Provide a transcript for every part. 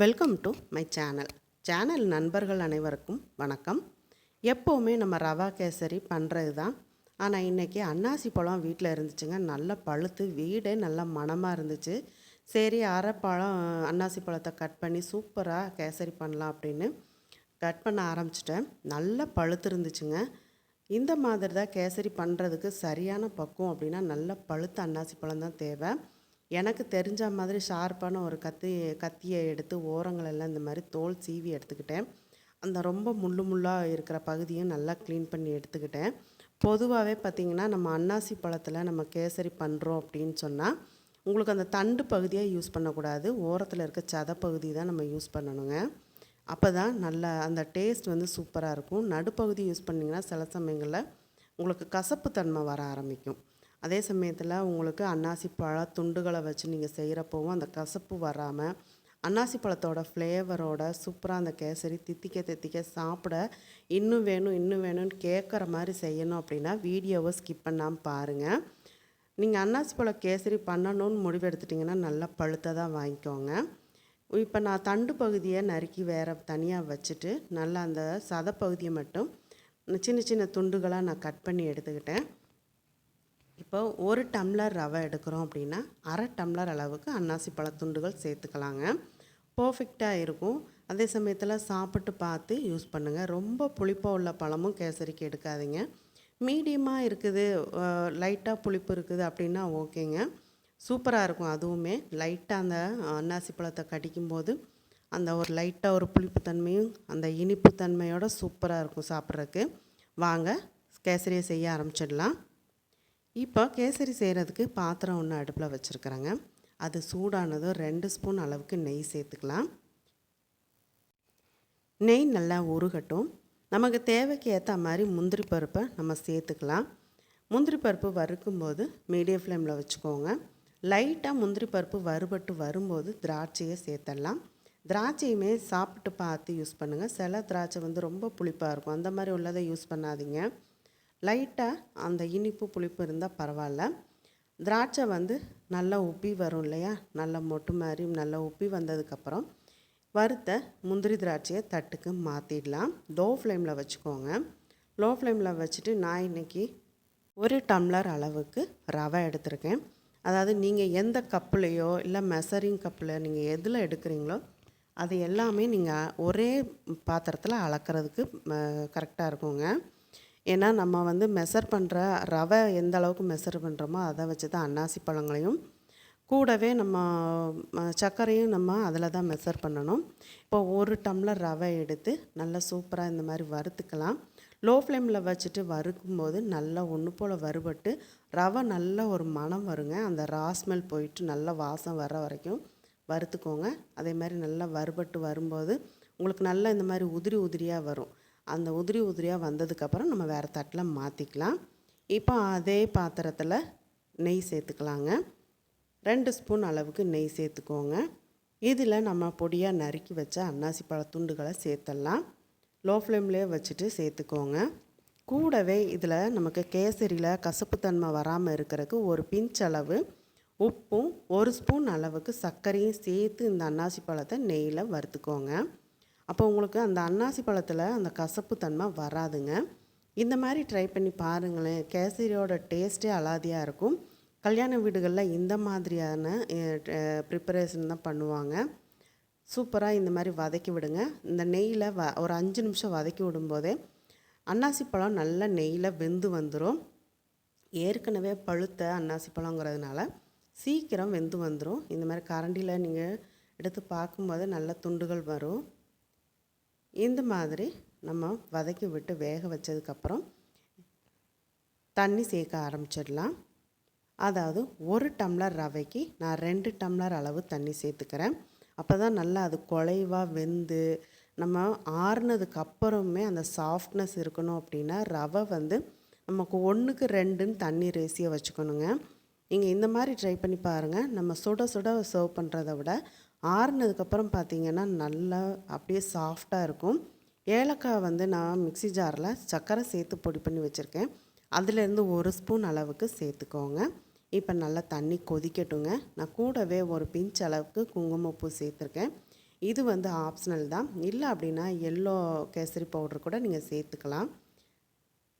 Welcome to my channel channel நண்பர்கள் அனைவருக்கும் வணக்கம். எப்போவுமே நம்ம ரவா கேசரி பண்ணுறது தான் ஆனால் இன்றைக்கி அன்னாசி பழம் வீட்டில் இருந்துச்சுங்க. நல்லா பழுத்து வீடே நல்லா மணமாக இருந்துச்சு. சரி அரை பழம் அன்னாசி பழத்தை கட் பண்ணி சூப்பராக கேசரி பண்ணலாம் அப்படின்னு கட் பண்ண ஆரம்பிச்சிட்டேன். நல்லா பழுத்து இருந்துச்சுங்க. இந்த மாதிரி தான் கேசரி பண்ணுறதுக்கு சரியான பக்குவம் அப்படின்னா நல்ல பழுத்த அன்னாசி பழம் தான் தேவை. எனக்கு தெரிஞ்ச மாதிரி ஷார்ப்பான ஒரு கத்தி கத்தியை எடுத்து ஓரங்களெல்லாம் இந்த மாதிரி தோல் சீவி எடுத்துக்கிட்டேன். அந்த ரொம்ப முள்ளு முள்ளாக இருக்கிற பகுதியும் நல்லா க்ளீன் பண்ணி எடுத்துக்கிட்டேன். பொதுவாகவே பார்த்திங்கன்னா நம்ம அன்னாசி பழத்தில் நம்ம கேசரி பண்ணுறோம் அப்படின்னு சொன்னால் உங்களுக்கு அந்த தண்டு பகுதியை யூஸ் பண்ணக்கூடாது. ஓரத்தில் இருக்க சத பகுதி தான் நம்ம யூஸ் பண்ணணுங்க. அப்போ தான் நல்ல அந்த டேஸ்ட் வந்து சூப்பராக இருக்கும். நடுப்பகுதி யூஸ் பண்ணிங்கன்னா சில சமயங்களில் உங்களுக்கு கசப்பு தன்மை வர ஆரம்பிக்கும். அதே சமயத்தில் உங்களுக்கு அன்னாசி பழ துண்டுகளை வச்சு நீங்கள் செய்கிறப்பவும் அந்த கசப்பு வராமல் அன்னாசி பழத்தோட ஃப்ளேவரோட சூப்பராக அந்த கேசரி தித்திக்க தித்திக்க சாப்பிட இன்னும் வேணும் இன்னும் வேணும்னு கேட்குற மாதிரி செய்யணும் அப்படின்னா வீடியோவை ஸ்கிப் பண்ணாமல் பாருங்கள் நீங்கள் அன்னாசி பழ கேசரி பண்ணணும்னு முடிவு எடுத்துட்டிங்கன்னா நல்லா பழுத்ததாக வாங்கிக்கோங்க. இப்போ நான் தண்டு பகுதியை நறுக்கி வேறு தனியாக வச்சுட்டு நல்லா அந்த சதை பகுதியை மட்டும் சின்ன சின்ன துண்டுகளாக நான் கட் பண்ணி எடுத்துக்கிட்டேன். இப்போ ஒரு டம்ளர் ரவை எடுக்கிறோம் அப்படின்னா அரை டம்ளர் அளவுக்கு அன்னாசி பழ துண்டுகள் சேர்த்துக்கலாங்க. பர்ஃபெக்டாக இருக்கும். அதே சமயத்தில் சாப்பிட்டு பார்த்து யூஸ் பண்ணுங்கள் ரொம்ப புளிப்பாக உள்ள பழமும் கேசரிக்கு எடுக்காதீங்க. மீடியமாக இருக்குது லைட்டாக புளிப்பு இருக்குது அப்படின்னா ஓகேங்க. சூப்பராக இருக்கும் அதுவுமே. லைட்டாக அந்த அன்னாசி பழத்தை கடிக்கும்போது அந்த ஒரு லைட்டாக ஒரு புளிப்பு தன்மையும் அந்த இனிப்பு தன்மையோட சூப்பராக இருக்கும் சாப்பிட்றதுக்கு. வாங்க கேசரியை செய்ய ஆரம்பிச்சிடலாம். இப்போ கேசரி செய்கிறதுக்கு பாத்திரம் ஒன்று அடுப்பில் வச்சுருக்குறேங்க. அது சூடானதும் ரெண்டு ஸ்பூன் அளவுக்கு நெய் சேர்த்துக்கலாம். நெய் நல்லா உருகட்டும். நமக்கு தேவைக்கு ஏற்ற மாதிரி முந்திரி பருப்பை நம்ம சேர்த்துக்கலாம். முந்திரி பருப்பு வறுக்கும்போது மீடியம் ஃப்ளேமில் வச்சுக்கோங்க. லைட்டாக முந்திரி பருப்பு வறுபட்டு வரும்போது திராட்சையை சேர்த்துடலாம். திராட்சையுமே சாப்பிட்டு பார்த்து யூஸ் பண்ணுங்கள் சில திராட்சை வந்து ரொம்ப புளிப்பாக இருக்கும். அந்த மாதிரி உள்ளதை யூஸ் பண்ணாதீங்க. லைட்டாக அந்த இனிப்பு புளிப்பு இருந்தால் பரவாயில்ல. திராட்சை வந்து நல்லா உப்பி வரும் இல்லையா? நல்லா மொட்டு மாதிரி நல்லா உப்பி வந்ததுக்கப்புறம் வறுத்த முந்திரி திராட்சையை தட்டுக்கு மாற்றிடலாம் லோ ஃப்ளேமில் வச்சுக்கோங்க. லோ ஃப்ளேமில் வச்சுட்டு நான் இன்றைக்கி ஒரு டம்ளர் அளவுக்கு ரவை எடுத்திருக்கேன். அதாவது நீங்கள் எந்த கப்புலையோ இல்லை மெசரிங் கப்பில் நீங்கள் எதில் எடுக்கிறீங்களோ அது எல்லாமே நீங்கள் ஒரே பாத்திரத்தில் அளக்கிறதுக்கு கரெக்டாக இருக்குங்க. ஏன்னா நம்ம வந்து மெஷர் பண்ணுற ரவை எந்த அளவுக்கு மெஷர் பண்ணுறோமோ அதை வச்சு தான் அன்னாசி பழங்களையும் கூடவே நம்ம சர்க்கரையும் நம்ம அதில் தான் மெஷர் பண்ணணும். இப்போ ஒரு டம்ளர் ரவை எடுத்து நல்லா சூப்பராக இந்த மாதிரி வறுத்துக்கலாம். லோ ஃப்ளேமில் வச்சுட்டு வறுக்கும்போது நல்லா ஒன்று போல் வறுபட்டு ரவை நல்ல ஒரு மணம் வருங்க. அந்த ரா ஸ்மெல் போயிட்டு நல்ல வாசம் வர வரைக்கும் வறுத்துக்கோங்க. அதே மாதிரி நல்லா வறுபட்டு வரும்போது உங்களுக்கு நல்லா இந்த மாதிரி உதிரி உதிரியாக வரும். அந்த உதிரி உதிரியாக வந்ததுக்கப்புறம் நம்ம வேறு தட்டில் மாற்றிக்கலாம் இப்போ அதே பாத்திரத்தில் நெய் சேர்த்துக்கலாங்க. ரெண்டு ஸ்பூன் அளவுக்கு நெய் சேர்த்துக்கோங்க. இதில் நம்ம பொடியாக நறுக்கி வச்ச அன்னாசி பழ துண்டுகளை சேர்த்துடலாம் லோ ஃப்ளேம்லேயே வச்சுட்டு சேர்த்துக்கோங்க. கூடவே இதில் நமக்கு கேசரியில் கசப்புத்தன்மை வராமல் இருக்கிறதுக்கு ஒரு பிஞ்ச் அளவு உப்பும் ஒரு ஸ்பூன் அளவுக்கு சர்க்கரையும் சேர்த்து இந்த அன்னாசி பழத்தை நெய்யில் வறுத்துக்கோங்க. அப்போ உங்களுக்கு அந்த அன்னாசி பழத்தில் அந்த கசப்பு தன்மை வராதுங்க. இந்த மாதிரி ட்ரை பண்ணி பாருங்களேன். கேசரியோட டேஸ்ட்டே அலாதியாக இருக்கும். கல்யாண வீடுகளில் இந்த மாதிரியான ப்ரிப்பரேஷன் தான் பண்ணுவாங்க. சூப்பராக இந்த மாதிரி வதக்கி விடுங்க. இந்த நெய்யில் வ ஒரு அஞ்சு நிமிஷம் வதக்கி விடும்போதே அன்னாசி பழம் நல்லா நெய்யில் வெந்து வந்துடும் ஏற்கனவே பழுத்த அன்னாசி பழங்கிறதுனால சீக்கிரம் வெந்து வந்துடும் இந்த மாதிரி கரண்டியில் நீங்கள் எடுத்து பார்க்கும்போது நல்ல துண்டுகள் வரும். இந்த மாதிரி நம்ம வதக்கி விட்டு வேக வச்சதுக்கப்புறம் தண்ணி சேர்க்க ஆரம்பிச்சிடலாம். அதாவது ஒரு டம்ளர் ரவைக்கு நான் ரெண்டு டம்ளர் அளவு தண்ணி சேர்த்துக்கிறேன். அப்போ தான் நல்லா அது குலைவாக வெந்து நம்ம ஆறுனதுக்கு அப்புறமே அந்த சாஃப்ட்னஸ் இருக்கணும் அப்படின்னா ரவை வந்து நமக்கு ஒன்றுக்கு ரெண்டுன்னு தண்ணி ரேசியை வச்சுக்கணுங்க. நீங்கள் இந்த மாதிரி ட்ரை பண்ணி பாருங்கள் நம்ம சுட சுட சர்வ் பண்ணுறத விட ஆறுனதுக்கப்புறம் பார்த்தீங்கன்னா நல்லா அப்படியே சாஃப்டாக இருக்கும். ஏலக்காய் வந்து நான் மிக்சி ஜாரில் சர்க்கரை சேர்த்து பொடி பண்ணி வச்சுருக்கேன். அதுலேருந்து ஒரு ஸ்பூன் அளவுக்கு சேர்த்துக்கோங்க. இப்போ நல்லா தண்ணி கொதிக்கட்டுங்க. நான் கூடவே ஒரு பிஞ்ச் அளவுக்கு குங்குமப்பூ சேர்த்துருக்கேன். இது வந்து ஆப்ஷனல் தான். இல்லை அப்படின்னா எல்லோ கேசரி பவுடர் கூட நீங்கள் சேர்த்துக்கலாம்.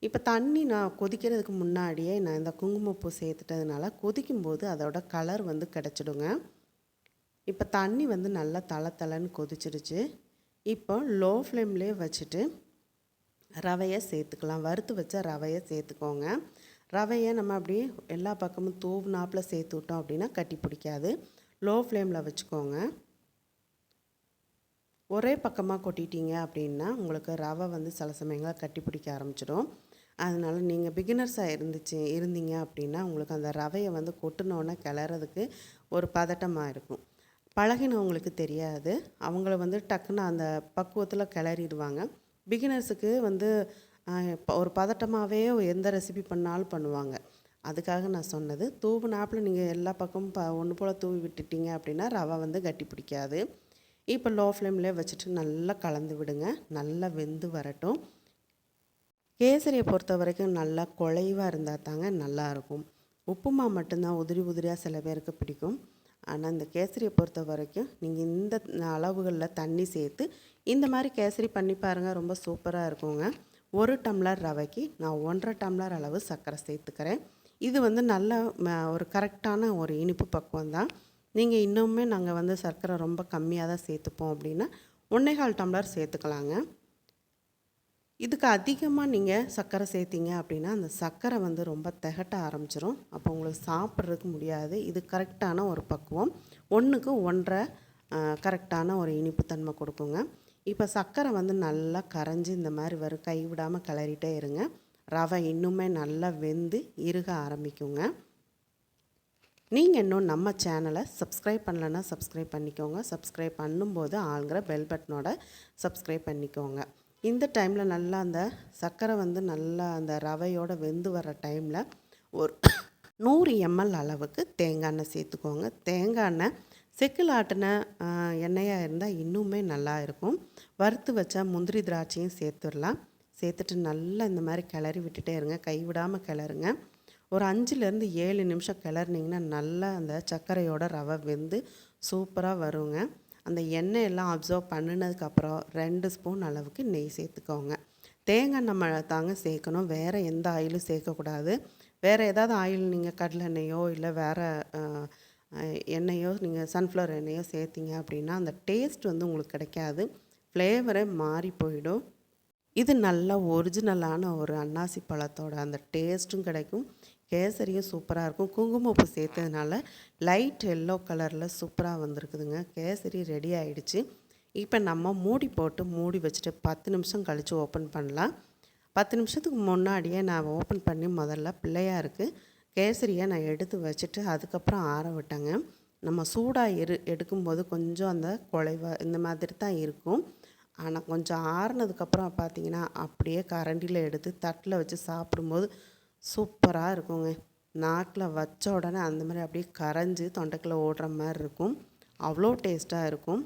இப்போ தண்ணி நான் கொதிக்கிறதுக்கு முன்னாடியே நான் இந்த குங்குமப்பூ சேர்த்துட்டதுனால கொதிக்கும்போது அதோட கலர் வந்து கிடச்சிடுங்க. இப்போ தண்ணி வந்து நல்லா தலை தலைன்னு கொதிச்சிருச்சு இப்போ லோ ஃப்ளேம்லேயே வச்சுட்டு ரவையை சேர்த்துக்கலாம். வறுத்து வச்ச ரவையை சேர்த்துக்கோங்க. ரவையை நம்ம அப்படியே எல்லா பக்கமும் தூவுனாப்பில் சேர்த்து விட்டோம் அப்படின்னா கட்டி பிடிக்காது. லோ ஃப்ளேமில் வச்சுக்கோங்க. ஒரே பக்கமாக கொட்டிட்டீங்க அப்படின்னா உங்களுக்கு ரவை வந்து சில சமயங்களில் கட்டி பிடிக்க ஆரம்பிச்சிடும். அதனால் நீங்கள் பிகினர்ஸாக இருந்துச்சு இருந்தீங்க அப்படின்னா உங்களுக்கு அந்த ரவையை வந்து கொட்டினோன்னே கிளறதுக்கு ஒரு பதட்டமாக இருக்கும். பழகினவங்களுக்கு தெரியாது. அவங்கள வந்து டக்குன்னு அந்த பக்குவத்தில் கிளறிடுவாங்க. பிகினர்ஸுக்கு வந்து ஒரு பதட்டமாகவே எந்த ரெசிபி பண்ணாலும் பண்ணுவாங்க. அதுக்காக நான் சொன்னது தூவு நாப்பில் நீங்கள் எல்லா பக்கமும் ப ஒன்று போல் தூவி விட்டுட்டீங்க அப்படின்னா ரவை வந்து கட்டி பிடிக்காது. இப்போ லோ ஃப்ளேம்லேயே வச்சுட்டு நல்லா கலந்து விடுங்க. நல்லா வெந்து வரட்டும். கேசரியை பொறுத்த வரைக்கும் நல்லா குழைவாக இருந்தால் தாங்க நல்லாயிருக்கும் உப்புமா மட்டும்தான் உதிரி உதிரியாக சில பேருக்கு பிடிக்கும். ஆனால் இந்த கேசரியை பொறுத்த வரைக்கும் நீங்கள் இந்த அளவுகளில் தண்ணி சேர்த்து இந்த மாதிரி கேசரி பண்ணி பாருங்கள் ரொம்ப சூப்பராக இருக்குங்க. ஒரு டம்ளர் ரவைக்கு நான் ஒன்றரை டம்ளர் அளவு சர்க்கரை சேர்த்துக்கிறேன். இது வந்து நல்ல ஒரு கரெக்டான ஒரு இனிப்பு பக்குவம் தான் நீங்கள் இன்னுமே நாங்கள் வந்து சர்க்கரை ரொம்ப கம்மியாக தான் சேர்த்துப்போம் அப்படின்னா ஒன்றேகால் டம்ளர் சேர்த்துக்கலாங்க. இதுக்கு அதிகமாக நீங்கள் சர்க்கரை சேர்த்திங்க அப்படின்னா அந்த சர்க்கரை வந்து ரொம்ப திகட்ட ஆரம்பிச்சிரும். அப்போ உங்களுக்கு சாப்பிட்றதுக்கு முடியாது. இது கரெக்டான ஒரு பக்குவம். ஒன்றுக்கு ஒன்றரை கரெக்டான ஒரு இனிப்புத்தன்மை கொடுக்குங்க. இப்போ சர்க்கரை வந்து நல்லா கரைஞ்சி இந்த மாதிரி வரும் கை விடாமல் கிளறிட்டே இருங்க. ரவை இன்னுமே நல்லா வெந்து இறுக ஆரம்பிக்குங்க. நீங்கள் இன்னும் நம்ம சேனலை சப்ஸ்கிரைப் பண்ணலன்னா சப்ஸ்கிரைப் பண்ணிக்கோங்க. சப்ஸ்கிரைப் பண்ணும்போது ஆளுங்கிற பெல் பட்டனோட சப்ஸ்கிரைப் பண்ணிக்கோங்க. இந்த டைமில் நல்லா அந்த சர்க்கரை வந்து நல்லா அந்த ரவையோடு வெந்து வர டைமில் ஒரு நூறு எம்எல் அளவுக்கு தேங்காய் எண்ணெய் சேர்த்துக்கோங்க. தேங்காய் எண்ணெய் செக்கில் ஆட்டின எண்ணெயாக இருந்தால் இன்னுமே நல்லா இருக்கும். வறுத்து வச்ச முந்திரி திராட்சையும் சேர்த்துடலாம். சேர்த்துட்டு நல்லா இந்த மாதிரி கிளறி விட்டுட்டே இருங்க. கைவிடாமல் கிளறுங்க. ஒரு அஞ்சுலேருந்து ஏழு நிமிஷம் கிளறினீங்கன்னா நல்லா அந்த சர்க்கரையோட ரவை வெந்து சூப்பராக வருங்க. அந்த எண்ணெய் எல்லாம் அப்சர்வ் பண்ணினதுக்கப்புறம் ரெண்டு ஸ்பூன் அளவுக்கு நெய் சேர்த்துக்கோங்க. தேங்காய் நம்ம தாங்க சேர்க்கணும். வேறு எந்த ஆயிலும் சேர்க்கக்கூடாது. வேறு ஏதாவது ஆயில் நீங்கள் கடலை எண்ணெயோ இல்லை வேறு எண்ணெயோ நீங்கள் சன்ஃப்ளவர் எண்ணெயோ சேர்த்திங்க அப்படின்னா அந்த டேஸ்ட் வந்து உங்களுக்கு கிடைக்காது. ஃப்ளேவரே மாறி போயிடும். இது நல்லா ஒரிஜினலான ஒரு அன்னாசி பழத்தோட அந்த டேஸ்ட்டும் கிடைக்கும். கேசரியும் சூப்பராக இருக்கும். குங்குமப்பூ சேர்த்ததுனால லைட் எல்லோ கலரில் சூப்பராக வந்திருக்குதுங்க. கேசரி ரெடி ஆகிடுச்சு இப்போ நம்ம மூடி போட்டு மூடி வச்சுட்டு பத்து நிமிஷம் கழித்து ஓப்பன் பண்ணலாம். பத்து நிமிஷத்துக்கு முன்னாடியே நான் ஓப்பன் பண்ணி முதல்ல பிள்ளையாருக்கு கேசரியை நான் எடுத்து வச்சுட்டு அதுக்கப்புறம் ஆற விட்டேங்க. நம்ம சூடாக எரு எடுக்கும்போது கொஞ்சம் அந்த குலைவா இந்த மாதிரி தான் இருக்கும். ஆனால் கொஞ்சம் ஆறுனதுக்கப்புறம் பார்த்தீங்கன்னா அப்படியே கரண்டியில் எடுத்து தட்டில் வச்சு சாப்பிடும்போது சூப்பராக இருக்குங்க. நாக்கில் வச்ச உடனே அந்த மாதிரி அப்படியே கரைஞ்சி தொண்டைக்குள்ளே ஓடுற மாதிரி இருக்கும். அவ்வளோ டேஸ்ட்டாக இருக்கும்.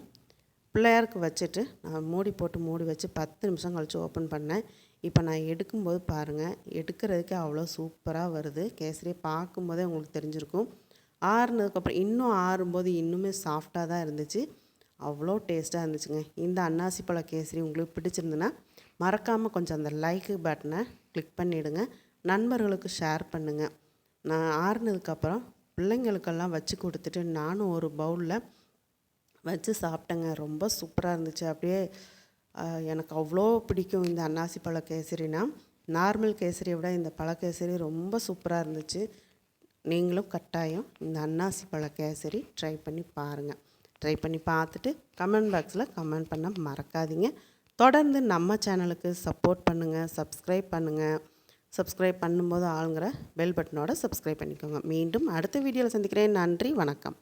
பிள்ளையாருக்கு வச்சுட்டு நான் மூடி போட்டு மூடி வச்சு பத்து நிமிஷம் கழித்து ஓப்பன் பண்ணேன். இப்போ நான் எடுக்கும்போது பாருங்கள் எடுக்கிறதுக்கே அவ்வளோ சூப்பராக வருது. கேசரியை பார்க்கும்போதே உங்களுக்கு தெரிஞ்சிருக்கும். ஆறுனதுக்கப்புறம் இன்னும் ஆறும்போது இன்னுமே சாஃப்டாக தான் இருந்துச்சு. அவ்வளோ டேஸ்ட்டாக இருந்துச்சுங்க. இந்த அன்னாசி பழ கேசரி உங்களுக்கு பிடிச்சிருந்துன்னா மறக்காமல் கொஞ்சம் அந்த லைக்கு பட்டனை கிளிக் பண்ணிவிடுங்க நண்பர்களுக்கு ஷேர் பண்ணுங்கள் நான் ஆறுனதுக்கப்புறம் பிள்ளைங்களுக்கெல்லாம் வச்சு கொடுத்துட்டு நானும் ஒரு பவுலில் வச்சு சாப்பிட்டேங்க. ரொம்ப சூப்பராக இருந்துச்சு. அப்படியே எனக்கு அவ்வளோ பிடிக்கும் இந்த அன்னாசி பழ கேசரினா. நார்மல் கேசரியை விட இந்த பழ கேசரி ரொம்ப சூப்பராக இருந்துச்சு. நீங்களும் கட்டாயம் இந்த அன்னாசி பழ கேசரி ட்ரை பண்ணி பாருங்கள் ட்ரை பண்ணி பார்த்துட்டு கமெண்ட் பாக்ஸில் கமெண்ட் பண்ண மறக்காதீங்க. தொடர்ந்து நம்ம சேனலுக்கு சப்போர்ட் பண்ணுங்கள் சப்ஸ்கிரைப் பண்ணுங்கள் சப்ஸ்கிரைப் பண்ணும்போது ஆளுங்கிற பெல் பட்டனோட சப்ஸ்கிரைப் பண்ணிக்கோங்க. மீண்டும் அடுத்த வீடியோவில் சந்திக்கிறேன். நன்றி. வணக்கம்.